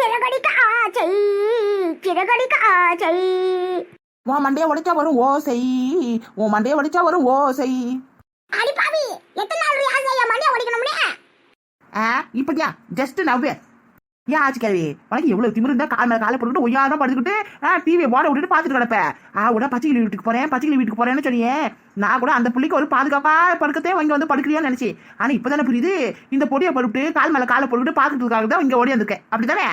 சிறகடிக்க ஆசை சிறகடிக்க ஆசை உன் மண்டையை உடைச்சா வரும் ஓசை. உன் மண்டையை உடைச்சா வரும் ஓசை. அடி பாவி எத்தனை நாள் ஆசை என் மண்டையை உடைக்கணும்னே ஆ இப்படியா? ஜஸ்ட் நவ்வே ஏன் ஆச்சு கேள்வி உனக்கு எவ்வளவு திமிரு இருந்தா கால் மேல காலை போட்டுக்கிட்டு ஒய்யாரமா படுத்துக்கிட்டு ஆ டிவியை போட விட்டுட்டு பார்த்துட்டு கிடப்ப. ஆ கூட பச்சைக்கிளி வீட்டுக்கு போறேன் பச்சைக்கிளி வீட்டுக்கு போறேன்னு சொன்னியே. நான் கூட அந்த புள்ளிக்கு ஒரு பாதுகாப்பா படுக்கத்தே இங்க வந்து படுக்கிறியான்னு நினைச்சு ஆனா இப்பதானே புரியுது? இந்த பொடியை படுத்து கால் மேல காலை போட்டுக்கிட்டு பார்க்கறதுக்காக தான் இங்க ஓடி வந்திருக்கேன். அப்படிதானே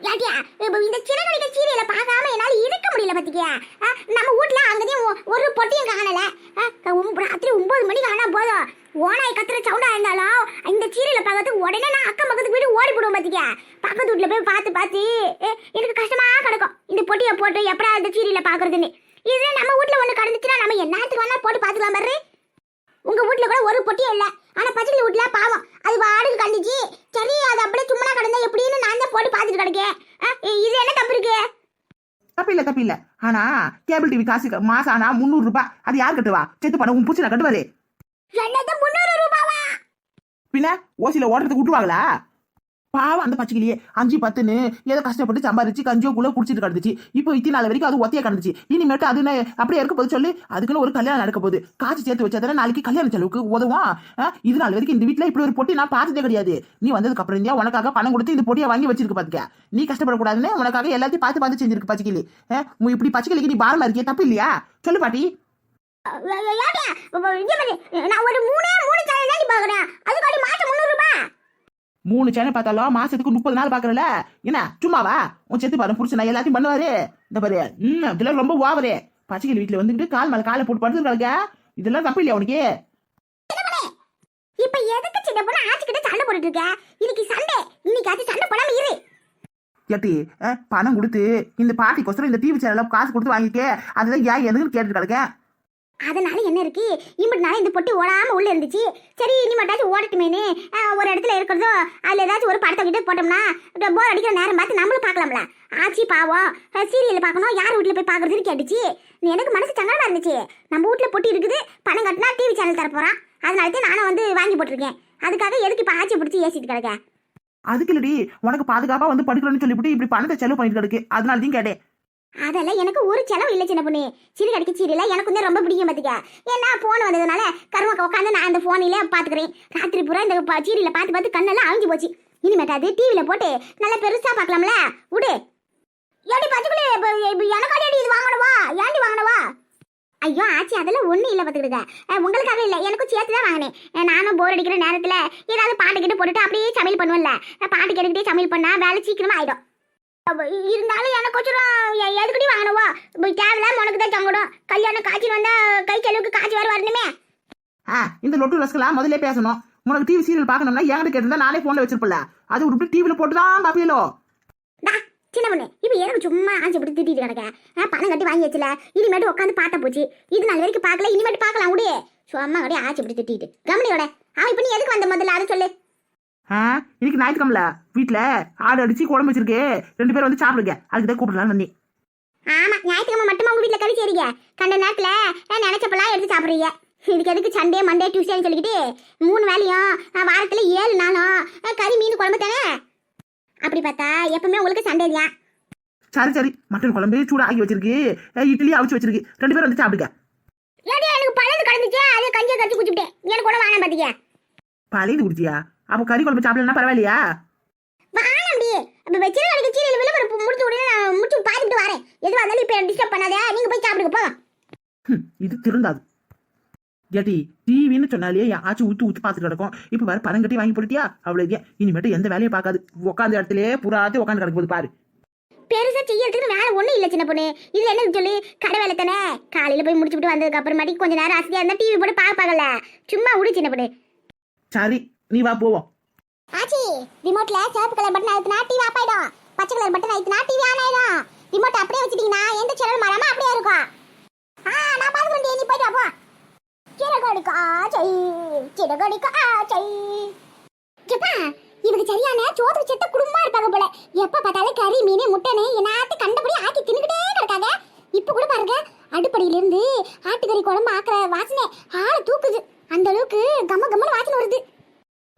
யாட்டியா இப்போ இந்த சிறகடிக்க சீரியலை பார்க்காம என்னால இருக்க முடியல பாத்திக்கியா ஆ, நம்ம வீட்ல அங்கேயும் ஒரு பொட்டியும் காணல. ஆ, ராத்திரி ஒன்பது மணிக்கு ஆனா போதும். ஓனாய் கத்துற சவுண்டா இருந்தாலும் இந்த சீரியலை பார்க்கறதுக்கு உடனே நான் அக்கம் பக்கத்துக்கு வீடு ஓடி போடுவோம் பாத்திக்கியா பக்கத்து வீட்டுல போய் பார்த்து பார்த்து ஏ, எனக்கு கஷ்டமா கிடக்கும். இந்த பொட்டியை போட்டு எப்படா இந்த சீரியலை பார்க்கறதுன்னு. இதுல நம்ம வீட்ல ஒண்ணு கடந்துச்சுன்னா நம்ம என்னத்துக்கு வேணா போட்டு பார்த்துக்கலாம் பாரு. உங்க வீட்ல கூட ஒரு பொட்டியும் இல்லை. ஆனா பச்சைக்கிளி வீட்ல பாவம். அது வாடகை கண்டுச்சு. சரி அது அப்படியே சும்மா கிடந்தா எப்படின்னு நான் தான் போட்டு பார்த்துட்டு கிடக்கேன். இது என்ன தப்பு இருக்கு? தப்பில்ல தப்பில்ல ஆனா கேபிள் டிவி காசு மாசம் ஆனா முந்நூறு ரூபாய். அது யார் கட்டுவா? செத்து பண்ண உன் புச்சுல கட்டுவாரு என்னது முந்நூறு ரூபாவா? பின்ன ஓசில ஓடுறதுக்கு விட்டுருவாங்களா? பாவம் அந்த பச்சைக்கிளியே. அஞ்சு பத்துன்னு ஏதோ கஷ்டப்பட்டு சம்பாரிச்சு கஞ்சியோ குள்ள குடிச்சிட்டு கிடந்துச்சு. இப்போ இத்தி நாள் வரைக்கும் அது ஒத்தையா கிடந்துச்சு. இனிமேட்டு அது அப்படியே இருக்க போது சொல்லி. அதுக்குன்னு ஒரு கல்யாணம் நடக்க போகுது. காசு சேர்த்து வச்சா நாளைக்கு கல்யாண செலவுக்கு உதவும். இது நாள் வரைக்கும் இந்த வீட்ல இப்படி ஒரு பொட்டி நான் பார்த்ததே கிடையாது. நீ வந்ததுக்கு அப்புறம் இந்தியா உனக்காக பணம் கொடுத்து இந்த பொட்டியை வாங்கி வச்சிருக்கு பாத்துக்க. நீ கஷ்டப்படக்கூடாதுன்னு உனக்காக எல்லாத்தையும் பார்த்து பார்த்து செஞ்சிருக்கு பச்சைக்கிளி. உன் இப்படி பச்சைக்கிளிக்கு நீ பாரமா இருக்கியா தப்பு இல்லையா? சொல்லு பாட்டி. நான் ஒரு மூணே மூணு சேனல் தான் பாக்குறேன் அதுக்காடி மாசம் முந்நூறு ரூபாய் மூணு சேனல் பார்த்தாலும் மாசத்துக்கு முப்பது நாள் பாக்குறல என்ன சும்மாவா? உன் செத்து பாரு புருஷன் நான் எல்லாத்தையும் பண்ணுவாரு. இந்த பாரு. ம் இதெல்லாம் ரொம்ப ஓவரு. பச்சைக்கிளி வீட்டுல வந்துட்டு கால் மேல காலை போட்டு படுத்துருக்காங்க இதெல்லாம் தப்பு இல்லையா உனக்கு? இப்ப எதுக்கு சின்ன பொண்ணு ஆச்சுக்கிட்ட சண்டை போட்டுட்டு இருக்க? இன்னைக்கு சண்டே. இன்னைக்கு அது சண்டை போடாம இரு. ஏட்டி பணம் கொடுத்து இந்த பாட்டிக்கோசரம் இந்த டிவி சேனல்ல காசு கொடுத்து வாங்கிக்க. அதுதான் ஏன் எதுன்னு கேட்டுட்டு கிடக்கேன் அதனால என்ன இருக்கு? இம்பட்டு இந்த பொட்டி ஓடாம உள்ள இருந்துச்சு. சரி இனிமேட்டாச்சும் ஓடட்டுமேனு ஒரு இடத்துல இருக்கிறதோ அதுல ஏதாச்சும் ஒரு படத்தை கிட்ட போட்டோம்னா போர் அடிக்கிற நேரம் பார்த்து நம்மளும் பார்க்கலாம்ல. ஆச்சி பாவம். சீரியல் பார்க்கணும். யார் வீட்டில் போய் பார்க்கறதுன்னு கேட்டுச்சு. நீ எனக்கு மனசு சங்கடமா இருந்துச்சு. நம்ம வீட்ல பொட்டி இருக்குது. பணம் கட்டினா டிவி சேனல் தர போறான் அதனால தான் நானும் வந்து வாங்கி போட்டிருக்கேன். அதுக்காக எதுக்கு இப்போ ஆச்சி பிடிச்சி ஏசிட்டு கிடக்க? அதுக்கு இல்லடி உனக்கு பாதுகாப்பா வந்து படுக்கணும்னு சொல்லிவிட்டு இப்படி பணத்தை செலவு பண்ணிட்டு கிடக்கு. அதனால தான் கேட்டேன். அதெல்லாம் எனக்கு ஒரு செலவு இல்லை சின்ன பொண்ணு. சிறு கடிக்க சீரியல எனக்கு வந்து ரொம்ப பிடிக்கும் பார்த்துக்க ஏன்னா ஃபோன் வந்ததுனால கருமக்க உட்காந்து நான் அந்த ஃபோனிலே பார்த்துக்கிறேன் ராத்திரி பூரா இந்த சீரியலை பார்த்து பார்த்து கண்ணெல்லாம் அழிஞ்சு போச்சு. இனிமேட்டு டிவியில் போட்டு நல்லா பெருசாக பார்க்கலாம்ல விடு ஏடி பச்சைக்குள்ளே எனக்காடி அடி இது வாங்கணுவா ஏண்டி வாங்கணுவா ஐயோ ஆச்சி அதெல்லாம் ஒன்றும் இல்லை பார்த்துக்கிடுங்க உங்களுக்காக இல்லை எனக்கும் சேர்த்து தான் வாங்கினேன். நானும் போர் அடிக்கிற நேரத்தில் ஏதாவது பாட்டு கேட்டு போட்டுட்டு அப்படியே சமையல் பண்ணுவேன்ல. பாட்டு கேட்டுக்கிட்டே சமையல் பண்ணால் வேலை சீக்கிரமா ஆயிடும். இருந்தாலும் எனக்கு கொஞ்சம் எதுக்கடி வாங்கணுவா தேவையில்லாம உனக்கு தான் சங்கடம். கல்யாணம் காய்ச்சல் வந்தா கை செலவுக்கு காய்ச்சி வர வரணுமே. ஆ இந்த லொட்டு ரசக்கலாம் முதல்ல பேசணும். உனக்கு டிவி சீரியல் பார்க்கணும்னா என்கிட்ட கேட்டிருந்தா நானே போன்ல வச்சிருப்பல அது ஒரு டிவில போட்டு தான் பாப்பீங்களோ டா சின்ன பொண்ணு இப்போ எனக்கு சும்மா ஆஞ்சி போட்டு திட்டிட்டு கிடக்க? ஆ, பணம் கட்டி வாங்கி வச்சுல. இனிமேட்டு உட்காந்து பார்த்தா போச்சு. இது நாள் வரைக்கும் பார்க்கல இனிமேட்டு பார்க்கலாம் விடு. சும்மா கட்டி ஆச்சி போட்டு திட்டிட்டு. கவனியோட அவன் இப்போ நீ எதுக்கு வந்த முதல்ல? அதை சொல்லு. ஆ? இன்னைக்கு ஞாயிற்றுக்கிழமல? வீட்டுல ஆடு அடிச்சு குழம்பு வச்சிருக்கு. ரெண்டு பேரும் வந்து சாப்பிடுங்க. அதுக்கு தான் கூப்பிடலாம் வந்தேன். ஆமா ஞாயிற்றுக்கிழமை மட்டுமா உங்க வீட்டில் கறி செய்றீங்க கண்ட நேரத்தில் நான் நினைச்சப்பெல்லாம் எடுத்து சாப்பிட்றீங்க. இதுக்கு எதுக்கு சண்டே மண்டே டியூஸ்டேன்னு சொல்லிக்கிட்டு மூணு வேலையும் வாரத்துல ஏழு நாளும் கறி மீன் குழம்பு தானே? அப்படி பார்த்தா எப்பவுமே உங்களுக்கு சண்டே தான் சரி சரி. மட்டன் குழம்பு சூடா ஆக்கி வச்சிருக்கு இட்லி அவிச்சு வச்சிருக்கு. ரெண்டு பேரும் வந்து சாப்பிடுங்க. எனக்கு பழது கடந்துச்சு அதே கஞ்சியை கச்சி குடிச்சுட்டேன் எனக்கு கூட வேணாம் பாத்தீங்க பழையது குடிச்சியா? அப்போ கறி குழம்பு சாப்பிடலன்னா பரவாயில்லையா? இது திருந்தாது. ஏட்டி டிவின்னு சொன்னாலே ஆச்சு ஊத்து ஊத்து பார்த்துட்டு கிடக்கும். இப்போ வேற பணம் கட்டி வாங்கி போட்டுட்டியா? அவ்வளோ இனிமேட்டு எந்த வேலையும் பார்க்காது. உட்காந்த இடத்துலயே புறாத்து உட்காந்து கிடக்கு போது பாரு. பெருசா செய்யறதுக்கு வேலை ஒண்ணும் இல்ல சின்ன பொண்ணு. இதுல என்ன சொல்லி? கடை வேலை தானே? காலையில போய் முடிச்சுட்டு வந்ததுக்கு அப்புறமாட்டி கொஞ்ச நேரம் அசதியா இருந்தா டிவி போட்டு பார்ப்பாங்கல்ல. சும்மா விடு சின்ன பொண்ணு. சரி நீ வா போவோம். ஆச்சி ரிமோட்ல சிவப்பு கலர் பட்டன் அழுத்தினா டிவி ஆஃப் ஆயிடும். பச்சை கலர் பட்டன் அழுத்தினா டிவி ஆன் ஆயிடும். ரிமோட் அப்படியே வச்சிட்டீங்கன்னா எந்த சேனல் மாறாம அப்படியே இருக்கும். ஆ நான் பாத்துக்கிறேன் நீ போயிட்டு வா போ. சிறகடிக்கு ஆச்சை. சிறகடிக்கு ஆச்சை. ஜப்பா இவங்க சரியான சோறு செத்த குடும்பமா இருப்பாங்க போல. எப்ப பார்த்தாலும் கறி மீன் முட்டைன்னு என்னாத்து கண்டபடி ஆக்கி தின்னுக்கிட்டே கிடக்காங்க. இப்ப கூட பாருங்க அடுப்படியில இருந்து ஆட்டுக்கறி குழம்பு ஆக்குற வாசனை ஆளை தூக்குது. அந்த அளவுக்கு கம்ம கம்மன்னு வாசனை வருது.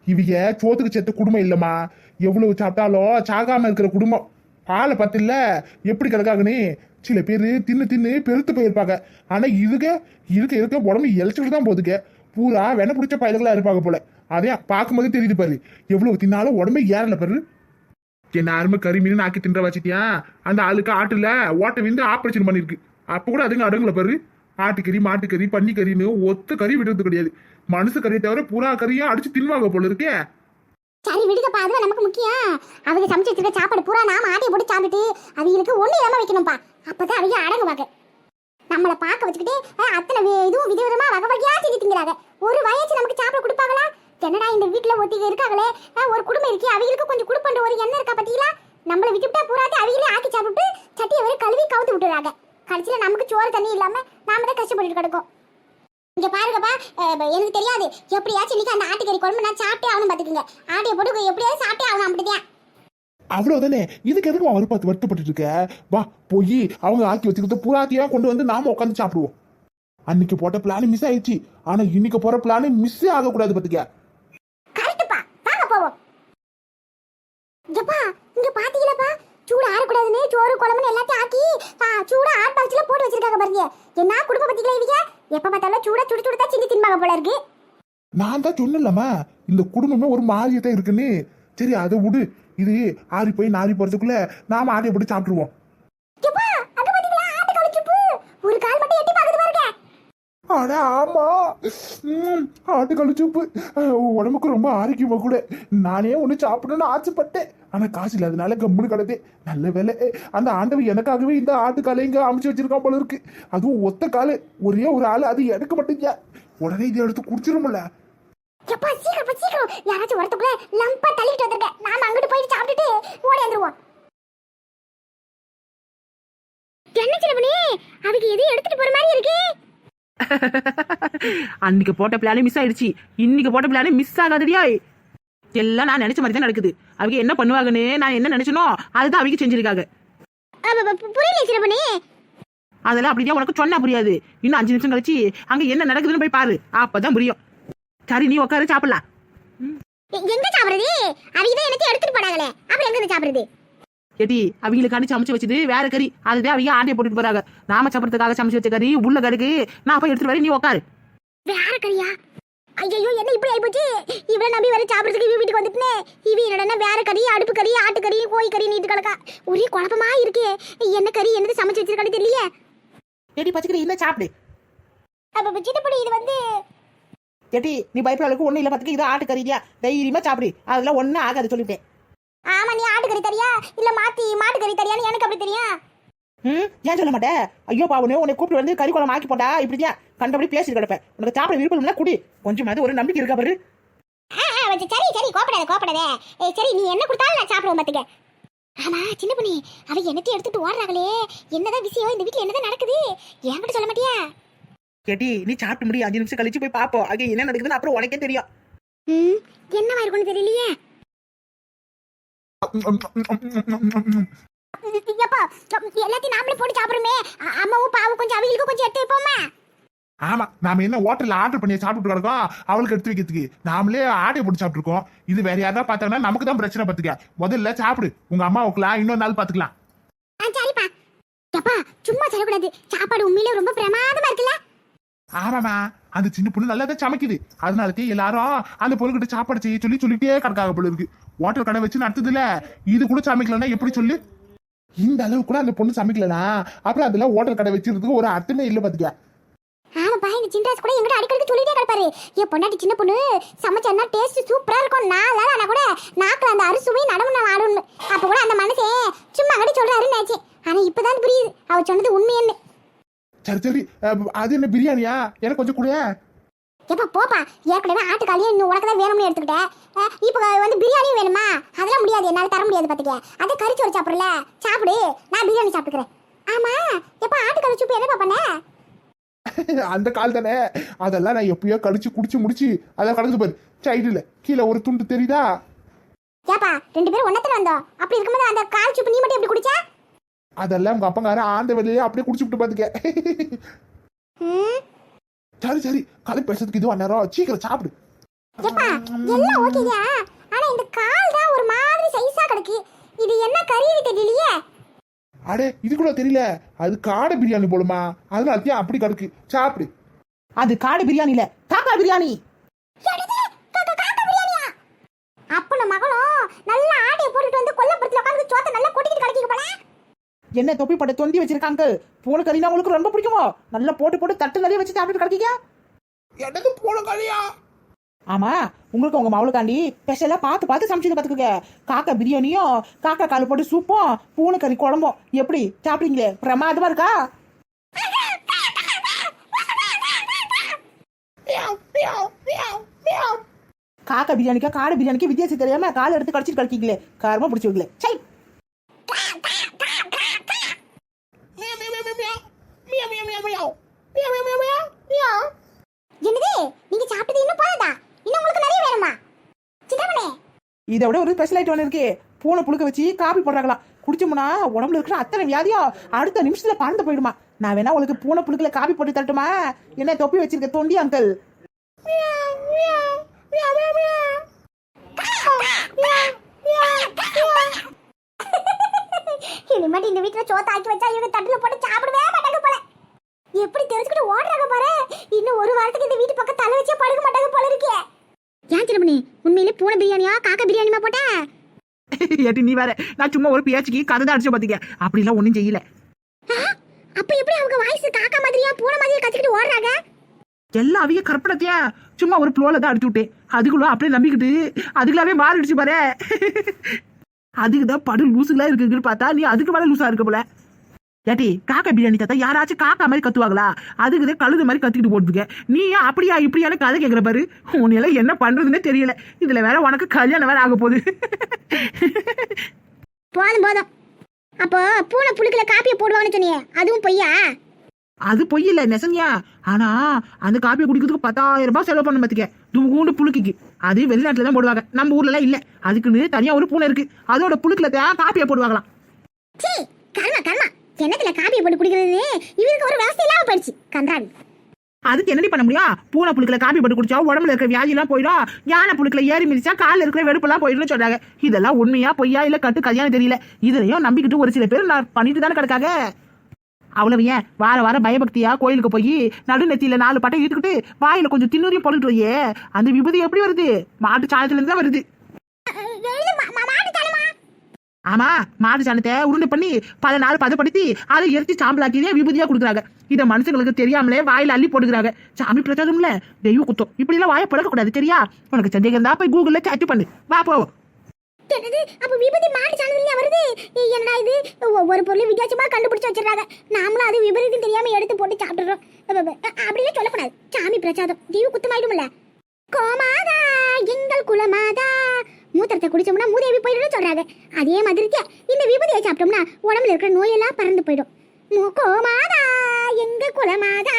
இவங்க சோத்துக்கு செத்த குடும்பம் இல்லம்மா. எவ்வளவு சாப்பிட்டாலும் சாகாம இருக்கிற குடும்பம். பாலை பத்தில எப்படி கிடக்காங்கன்னு சில பேர் தின்னு தின்னு பெருத்து போயிருப்பாங்க. ஆனா இதுக இருக்க இருக்க உடம்பு இழைச்சிட்டு தான் போதுங்க பூரா வென பிடிச்ச பயல்களா இருப்பாங்க போல. அதே பார்க்கும்போது தெரியுது பாரு. எவ்வளவு தின்னாலும் உடம்பே ஏறல பாரு. என்ன அருமை கறி மீன் ஆக்கி தின்ற வச்சிட்டியா அந்த ஆளுக்கு ஆட்டுல ஓட்ட விந்து ஆப்ரேஷன் பண்ணிருக்கு அப்ப கூட அதுங்க அடங்குல பாரு. ஆட்டுக்கறி மாட்டுக்கறி பன்னிக்கறின்னு ஒத்த கறி விடுறது கிடையாது. மனுஷ கறியை தவிர புறா கறியா அடிச்சு தின்வாங்க போல இருக்கே. சரி விடுங்கப்பா. அதுதான் நமக்கு முக்கியம். அவங்க சமைச்சு வச்சிருக்க சாப்பாடு பூரா நாம ஆட்டியை போட்டு சாப்பிட்டு அவங்களுக்கு ஒண்ணு இல்லாம வைக்கணும்ப்பா. அப்பதான் அவங்க அடங்குவாங்க நம்மளை பார்க்க வச்சுக்கிட்டு அத்தனை இதுவும் விதவிதமா வகை வகையா செஞ்சு திங்கிறாங்க ஒரு வயசு நமக்கு சாப்பிட கொடுப்பாங்களா? என்னடா இந்த வீட்டுல ஒத்திக இருக்காங்களே? ஒரு குடும்பம் இருக்கே அவங்களுக்கு கொஞ்சம் கொடுப்பன்ற ஒரு எண்ணம் இருக்கா பாத்தீங்களா? நம்மளை விட்டுட்டா பூராட்டி அவங்களே ஆக்கி சாப்பிட்டு சட்டியை வரை கழுவி கவுத்து விட்டுறாங்க. கடைசியில நமக்கு சோறு தண்ணி இல்லாம நாம தான் கஷ்டப்பட்டு கிடக்கும். இங்க பாருங்கப்பா எனக்கு தெரியாது. எப்படியாச்சும் இன்னைக்கு அந்த ஆட்டுக்கறி குழம்பு நான் சாப்பிட்டே ஆகணும் பாத்துக்கோங்க. ஆட்டையை போட்டு எப்படியாவது சாப்பிட்டே ஆகணும் அப்படிதான் அவ்வளவுதானே? இதுக்கு எதுக்கு வருப்பாத்து வருத்தப்பட்டு இருக்க? வா போய் அவங்க ஆக்கி வச்சுக்கிட்டு புறாத்தியா கொண்டு வந்து நாம உட்காந்து சாப்பிடுவோம். அன்னைக்கு போட்ட பிளான் மிஸ் ஆயிடுச்சு. ஆனா இன்னைக்கு போற பிளான் மிஸ்ஸே ஆகக்கூடாது பாத்துக்க. கரெக்ட்டுப்பா வாங்க போவோம். எப்பா இங்க பாத்தீங்களாப்பா? சூடு ஆறக்கூடாதுன்னு சோறு குழம்புன்னு எல்லாத்தையும் ஆக்கி சூடா ஹாட் பாக்ஸ்ல போட்டு வச்சிருக்காங்க பாருங்க. என்ன குடும்ப பத்திங்களா இவங்க? எப்ப பார்த்தாலும் சூடா சுடு சுடு தான் செஞ்சு தின்பாங்க போல இருக்கு. நான் தான் சொன்னேன்லம்மா இந்த குடும்பமே ஒரு மாதிரியா தான் இருக்குன்னு. சரி அதை விடு. இது ஆறி போய் நாரி போறதுக்குள்ள நாம ஆடியை போட்டு சாப்பிட்டுருவோம் எப்பா அங்க பாத்தீங்களா ஆட்டு கழிச்சுப்பு ஒரு கால் மட்டும் எட்டி பாக்குது பாருங்க அட ஆமா. ம், சூப்பு. உடம்புக்கு ரொம்ப ஆரோக்கியமா கூட. நானே ஒன்று சாப்பிடணும்னு ஆசைப்பட்டேன். ஆனால் காசு இல்லாதனால கம்முன்னு கிடந்தே நல்ல வேலை. அந்த ஆண்டவன் எனக்காகவே இந்த ஆட்டுக்காலை இங்கே அமைச்சு வச்சிருக்கான் போல இருக்கு. அதுவும் ஒத்த காலு. ஒரே ஒரு ஆள். அது எடுக்க மாட்டேங்க உடனே இதை எடுத்து குடிச்சிருமில்ல எப்பா சீக்கிரம் சீக்கிரம். யாராச்சும் வரத்துக்குள்ள லம்பா தள்ளிட்டு வந்திருக்க நாம அங்கிட்டு போயிட்டு சாப்பிட்டுட்டு ஓடி வந்துருவோம். என்ன சின்னப்பனே அதுக்கு எதையும் எடுத்துட்டு போற மாதிரி இருக்கு. அன்னைக்கு போட்ட பிளானே மிஸ் ஆயிடுச்சு. இன்னைக்கு போட்ட பிளானே மிஸ் ஆகாதடியா எல்லாம் நான் நினைச்ச மாதிரி தான் நடக்குது. அவங்க என்ன பண்ணுவாங்கன்னு நான் என்ன நினைச்சனோ அதுதான் அவங்க செஞ்சிருக்காங்க. அதெல்லாம் அப்படியே உனக்கு சொன்னா புரியாது. இன்னும் அஞ்சு நிமிஷம் கழிச்சு அங்க என்ன நடக்குதுன்னு போய் பாரு. அப்பதான் புரியும். சரி நீ உட்காரு சாப்பிடலாம். எங்க சாப்பிடுறது? அவங்க தான் எனக்கு எடுத்துட்டு போனாங்களே. அப்புறம் எங்க சாப்பிடுறது? ஏடி அவங்களுக்காண்டி சமைச்சு வச்சது வேற கறி. அதுதான் அவங்க ஆண்டியை போட்டுட்டு போறாங்க. நாம சாப்பிடறதுக்காக சமைச்சு வச்ச கறி உள்ள கருக்கு நான் போய் எடுத்துட்டு வரேன் நீ உட்காரு வேற கறியா? ஐயோ என்ன இப்படி ஆயிப்போச்சு? இவளை நம்பி வர சாப்பிடுறதுக்கு இவ வீட்டுக்கு வந்துட்டுனே. இவ என்னடா வேற கறி அடுப்பு கறி ஆட்டுக்கறி கோழி கறி நீட்டு கிடக்கா ஒரே குழப்பமா இருக்கே. என்ன கறி என்னது சமைச்சு வச்சிருக்கானு தெரியலையே ஏடி பச்சைக்கறி இல்ல சாப்பிடு. அப்ப சின்னப்படி இது வந்து ஏடி நீ பயப்பட அளவுக்கு ஒண்ணு இல்ல பத்துக்கு. இது ஆட்டுக்கறியா தைரியமா சாப்பிடு. அதெல்லாம் ஒண்ணும் ஆகாது சொல்லிட்டேன். ஆமா நீ ஆட்டுக்கறி தரியா? இல்ல மாத்தி மாட்டுக்கறி தரியான்னு எனக்கு அப்படி தெரியும் ம் ஏன் சொல்ல மாட்டேன் ஐயோ பாவனே உன்னை கூப்பிட்டு வந்து கறி குழம்பு ஆக்கி போட்டா இப்படிதான் கண்டபடி பேசிட்டு கிடப்பேன். உனக்கு சாப்பிட விருப்பம் இல்ல குடி. கொஞ்சமாவது ஒரு நம்பிக்கை இருக்கா பாரு. சரி சரி கோப்படாத கோப்படாத சரி நீ என்ன கொடுத்தாலும் நான் சாப்பிடுவேன் பாத்துக்க. ஆமா சின்ன பண்ணி அவ என்னத்தையும் எடுத்துட்டு ஓடுறாங்களே. என்னதான் விஷயம்? இந்த வீட்டுல என்னதான் நடக்குது? என்கிட்ட சொல்ல மாட்டியா? கேட்டி நீ சாப்பிட்டு முடி அஞ்சு நிமிஷம் கழிச்சு போய் பாப்போம். அங்கே என்ன நடக்குதுன்னு அப்புறம் உனக்கே தெரியும். ம் என்னவா இருக்கும்னு தெரியலையே? எப்பா எல்லாத்தையும் நாமளே போட்டு சாப்பிடுமே. அம்மாவும் பாவும் கொஞ்சம் அவங்களுக்கும் கொஞ்சம் எடுத்து வைப்போமா? ஆமா நாம என்ன ஹோட்டல்ல ஆர்டர் பண்ணி சாப்பிட்டு கிடக்கோம்? அவளுக்கு எடுத்து வைக்கிறதுக்கு. நாமளே ஆட்டை போட்டு சாப்பிட்டுருக்கோம். இது வேற யாராவது பார்த்தாங்கன்னா நமக்கு தான் பிரச்சனை பார்த்துக்க. முதல்ல சாப்பிடு. உங்க அம்மாவுக்குலாம் இன்னொரு நாள் பாத்துக்கலாம் சரிப்பா. எப்பா சும்மா சொல்லக்கூடாது. சாப்பாடு உண்மையிலே ரொம்ப பிரமாதமா இருக்குல்ல? ஆமாமா அந்த சின்ன பொண்ணு நல்லா தான் சமைக்குது அதனாலதே எல்லாரும் அந்த பொண்ணுகிட்ட சாப்பாடு செய்ய சொல்லி சொல்லிட்டே கிடக்காக போல இருக்கு. ஹோட்டல் கடை வச்சு நடத்துதுல. இது கூட சமைக்கலன்னா எப்படி சொல்லு? இந்த அளவு கூட அந்த பொண்ணு சமைக்கலனா? அப்புறம் அதெல்லாம் ஹோட்டல் கடை வச்சிருக்கிறதுக்கு ஒரு அர்த்தமே இல்லை பாத்துக்க. ஆமாப்பா இந்த சின்ராஸ் கூட எங்கிட்ட அடிக்கடி சொல்லிட்டே கிடப்பாரு. என் பொண்டாட்டி சின்ன பொண்ணு சமைச்சா டேஸ்ட் சூப்பரா இருக்கும். நான் ஆனா கூட நாக்குல அந்த அரிசுவை நடமுன ஆடுன்னு அப்ப கூட அந்த மனசே சும்மா அங்கடி சொல்றாருன்னு நினைச்சேன். ஆனா இப்பதான் புரியுது. அவ சொன்னது உண்மையன்னு. சரி சரி. அது என்ன பிரியாணியா? எனக்கு கொஞ்சம் கூட எப்பா போப்பா. ஏற்கனவே ஆட்டுக்காலியும் இன்னும் உனக்கு தான் வேணும்னு எடுத்துக்கிட்டேன் இப்போ வந்து பிரியாணியும் வேணுமா? அதெல்லாம் முடியாது. என்னால தர முடியாது பாத்துக்க. அதே கறிச்சோறு சாப்பிடல சாப்பிடு. நான் பிரியாணி சாப்பிட்டுக்கிறேன். ஆமா. எப்பா ஆட்டுக்காலி சூப்பு என்னப்பா பண்ண? அந்த கால் தானே. அதெல்லாம் நான் எப்பயோ கடிச்சு குடிச்சு முடிச்சு அதான் கடந்து பாரு சைடுல கீழே ஒரு துண்டு தெரியுதா? ஏப்பா ரெண்டு பேரும் ஒன்னத்துல வந்தோம். அப்படி இருக்கும்போது அந்த கால் சூப்பு நீ மட்டும் எப்படி குடிச்சா? அதெல்லாம் உங்க அப்பங்கார ஆந்த வெளியே அப்படியே குடிச்சுட்டு பாத்துக்க. ம் சரி சரி. கதை பேசுறதுக்கு இதுவா நேரம் சீக்கிரம் சாப்பிடு. எல்லாம் ஓகேயா ஆனா இந்த கால் தான் ஒரு மாதிரி சைஸா கிடக்கு. இது என்ன தெரியலையே. அடே இது கூட தெரியல. அது காடை பிரியாணி போடுமா அதனால தான் அப்படி கிடக்கு. சாப்பிடு. அது காடு பிரியாணில காக்கா பிரியாணி. அப்பன மகளும் நல்லா ஆடைய போட்டுட்டு வந்து கொல்லப்புறத்துல உட்காந்து சோத்த நல்லா கொட்டிக்கிட்டு கிடைக்கிங்க போல. என்ன தொப்பி போட்டு தொந்தி வச்சிருக்காங்க. பூனை கறினா உங்களுக்கு ரொம்ப பிடிக்குமோ? நல்லா போட்டு போட்டு தட்டு நிறைய வச்சு சாப்பிட்டு கிடைக்கீங்க? எனக்கு போன கறியா ஆமா உங்களுக்கு உங்க மவளுக்காண்டி ஸ்பெஷலா பார்த்து பார்த்து சமைச்சது பார்த்துக்கோங்க. காக்கா பிரியாணியும் காக்கா கால் போட்டு சூப்பும் பூனை கறி குழம்பும். எப்படி? சாப்பிடுங்களே பிரமாதமா இருக்கா? காக்கா பிரியாணிக்கா காடை பிரியாணிக்கு வித்தியாசம் தெரியாம கால் எடுத்து கடிச்சிட்டு கடிக்கீங்களே. காரமா பிடிச்சவங்களே சை! என்னது? நீங்க சாப்பிட்டது இன்னும் போதா இன்னும் உங்களுக்கு நிறைய வேணுமா? சின்னமனே இதை விட ஒரு ஸ்பெஷல் ஐட்டம் ஒன்று இருக்கு. பூனை புழுக்க வச்சு காபி போடுறாங்களாம் குடிச்சோம்னா உடம்புல இருக்கிற அத்தனை வியாதியும் அடுத்த நிமிஷத்துல பறந்து போயிடுமா? நான் வேணா உங்களுக்கு பூனை புழுக்கல காபி போட்டு தரட்டுமா? என்ன தொப்பி வச்சிருக்க தொண்டி அங்கிள் இனிமேட்டு இந்த வீட்டுல சோத்த ஆக்கி வச்சா இவங்க தட்டுல போட்டு எப்படி தெரிஞ்சுக்கிட்டு ஓடுறாங்க பாரு? இன்னும் ஒரு வாரத்துக்கு இந்த வீட்டு பக்கம் தலை வச்சே படுக்க மாட்டாங்க போல இருக்கே. ஏன் சின்னமணி உண்மையிலே பூனை பிரியாணியா? காக்கா பிரியாணிமா போட்ட? ஏட்டி நீ வேற. நான் சும்மா ஒரு பேச்சுக்கு கதை தான் அடிச்சு பாத்தீங்க அப்படிலாம் ஒன்றும் செய்யல. அப்ப எப்படி அவங்க வாய்ஸ் காக்கா மாதிரியா பூனை மாதிரியா கத்திக்கிட்டு ஓடுறாங்க? எல்லாம் அவங்க கற்பனத்தையா சும்மா ஒரு ப்ளோல தான் அடிச்சு விட்டேன். அதுக்குள்ள அப்படியே நம்பிக்கிட்டு அதுக்குள்ளாவே மாறிடுச்சு பாரு. அதுக்கு தான் படு லூசுலாம் இருக்குன்னு பார்த்தா நீ அதுக்கு மேல லூசா இருக்க போல. ஏட்டி காக்கா பிரியாணி தாத்தா யாராச்சும் காக்கா மாதிரி கத்துவாங்களா? அதுக்கு கழுது மாதிரி கத்திக்கிட்டு போட்டுருக்க நீ ஏன் அப்படியா இப்படியான கதை கேட்குற பாரு. உன்னையெல்லாம் என்ன பண்றதுன்னே தெரியல. இதுல வேற உனக்கு கல்யாணம் வேற ஆக போகுது. போதும் போதும். அப்போ பூனை புழுக்கல காப்பியை போடுவாங்கன்னு சொன்னியே அதுவும் பொய்யா? அது பொய் இல்ல நெசனியா. ஆனா அந்த காப்பியை குடிக்கிறதுக்கு பத்தாயிரம் ரூபாய் செலவு பண்ண பாத்துக்க. தூண்டு புழுக்கிக்கு. அது வெளிநாட்டுல தான் போடுவாங்க. நம்ம ஊர்ல எல்லாம் இல்ல. அதுக்குன்னு தனியா ஒரு பூனை இருக்கு. அதோட புழுக்குல தான் காப்பியை போடுவாங்களாம். கர்மா கர்மா கிணத்துல காப்பியை போட்டு குடிக்கிறது இவருக்கு ஒரு விவசாயம் இல்லாம போயிடுச்சு. கன்றாவி. அதுக்கு என்னடி பண்ண முடியும்? பூனை புழுக்கல காப்பி போட்டு குடிச்சா உடம்புல இருக்கிற வியாதி எல்லாம் போயிடும். யானை புழுக்கல ஏறி மிதிச்சா காலில் இருக்கிற வெடுப்பெல்லாம் போயிடும்னு சொல்றாங்க. இதெல்லாம் உண்மையா பொய்யா இல்ல கட்டு கல்யாணம் தெரியல? இதுலயும் நம்பிக்கிட்டு ஒரு சில பேர் நான் பண்ணிட்டு தானே கிடக்காங்க. அவ்வளவு ஏன்? வார வாரம் பயபக்தியா கோயிலுக்கு போய் நடுநெத்தியில நாலு பட்டை இழுத்துக்கிட்டு வாயில கொஞ்சம் தின்னுரியும் போட்டுட்டு அந்த விபதி எப்படி வருது? மாட்டு சாணத்துல இருந்து தான் வருது. ஆமா மாட்டு சாணத்தை உருண்டை பண்ணி பல நாள் பதப்படுத்தி அதை எரிச்சு சாம்பலாக்கியே விபூதியா கொடுக்குறாங்க. இதை மனுஷங்களுக்கு தெரியாமலே வாயில அள்ளி போடுகிறாங்க சாமி பிரசாதம்ல தெய்வ குத்தம். இப்படி எல்லாம் வாயை பழக்க கூடாது சரியா? உனக்கு சந்தேகம் தான் போய் கூகுள்ல சர்ச் பண்ணு. வா போ என்னது? அப்ப விபதி மாட்டு சாணல்லையா வருது? ஏய், என்னடா இது? ஒவ்வொரு பொருளும் வித்தியாசமா கண்டுபிடிச்சு வச்சிருக்காங்க நாமளும் அது விபரீதம் தெரியாம எடுத்து போட்டு சாப்பிடுறோம் அப்ப, அப்ப, அப்படிலாம் சொல்லக்கூடாது. சாமி பிரசாதம். தீவு குத்தமாயிடும்ல. கோமாதா எங்கள் குலமாதா. மூத்திரத்தை குடிச்சோம்னா மூதேவி போயிடும்னு சொல்றாங்க. அதே மாதிரிக்கே இந்த விபதியை சாப்பிட்டோம்னா உடம்புல இருக்கிற நோயெல்லாம் பறந்து போயிடும். மூக்கோ கோமாதா எங்க குலமாதா?